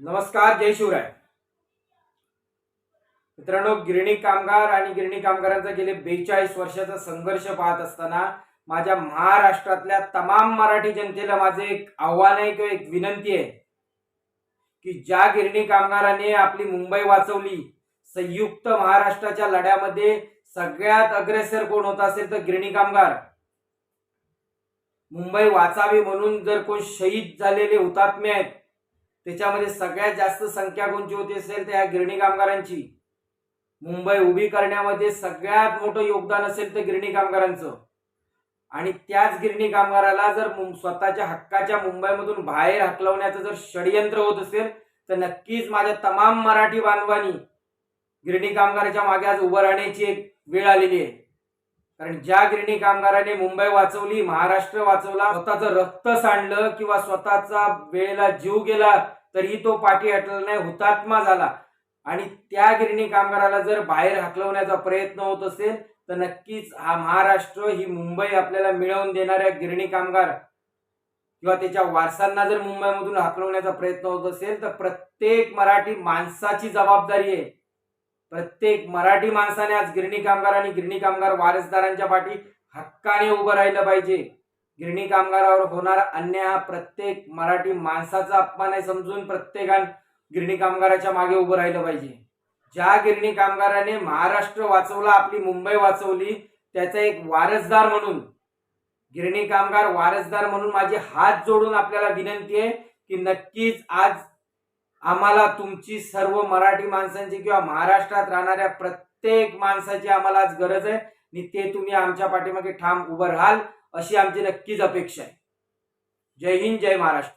नमस्कार जय शिवराय. मित्रांनो गिरणी कामगार आणि गिरणी कामगारांचा गेले बेचाळीस वर्षाचा संघर्ष पाहत असताना माझ्या महाराष्ट्रातल्या तमाम मराठी जनतेला माझे एक आव्हान आहे किंवा एक विनंती आहे की ज्या गिरणी कामगाराने आपली मुंबई वाचवली संयुक्त महाराष्ट्राच्या लढ्यामध्ये सगळ्यात अग्रेसर कोण होत असेल तर गिरणी कामगार. मुंबई वाचावी म्हणून जर कोण शहीद झालेले हुतात्मे आहेत त्याच्यामध्ये सगळ्यात जास्त संख्या कोणची होती असेल तर ह्या गिरणी कामगारांची. मुंबई उभी करण्यामध्ये सगळ्यात मोठं योगदान असेल तर गिरणी कामगारांचं. आणि त्याच गिरणी कामगाराला जर मुं- स्वतःच्या हक्काच्या मुंबईमधून बाहेर हकलवण्याचं जर षडयंत्र होत असेल तर नक्कीच माझ्या तमाम मराठी बांधवांनी गिरणी कामगाराच्या मागे आज उभं राहण्याची एक वेळ आलेली आहे. कारण ज्या गिरणी कामगाराने मुंबई वाचवली महाराष्ट्र वाचवला स्वतःचं रक्त सांडलं किंवा स्वतःचा वेळेला जीव गेला तरीही तो पाठी हटला नाही हुतात्मा झाला. आणि त्या गिरणी कामगाराला जर बाहेर हकलवण्याचा प्रयत्न होत असेल तर नक्कीच हा महाराष्ट्र ही मुंबई आपल्याला मिळवून देणाऱ्या गिरणी कामगार किंवा त्याच्या वारसांना जर मुंबईमधून हकलवण्याचा प्रयत्न होत असेल तर प्रत्येक मराठी माणसाची जबाबदारी आहे. प्रत्येक मराठी माणसाने आज गिरणी कामगार आणि गिरणी कामगार वारसदारांच्या पाठी हक्काने उभं राहिलं पाहिजे. गिरणी कामगारावर होणारा अन्याय हा प्रत्येक मराठी माणसाचा अपमान आहे समजून प्रत्येकान गिरणी कामगाराच्या मागे उभं राहिलं पाहिजे. ज्या गिरणी कामगाराने महाराष्ट्र वाचवला आपली मुंबई वाचवली त्याचा एक वारसदार म्हणून गिरणी कामगार वारसदार म्हणून माझे हात जोडून आपल्याला विनंती आहे की नक्कीच आज आम्हाला तुमची सर्व मराठी माणसांची किंवा महाराष्ट्रात राहणाऱ्या प्रत्येक माणसाची आम्हाला आज गरज आहे. आणि ते तुम्ही आमच्या पाठीमागे ठाम उभं राहाल अशी आमची नक्कीच अपेक्षा आहे. जय हिंद जय महाराष्ट्र.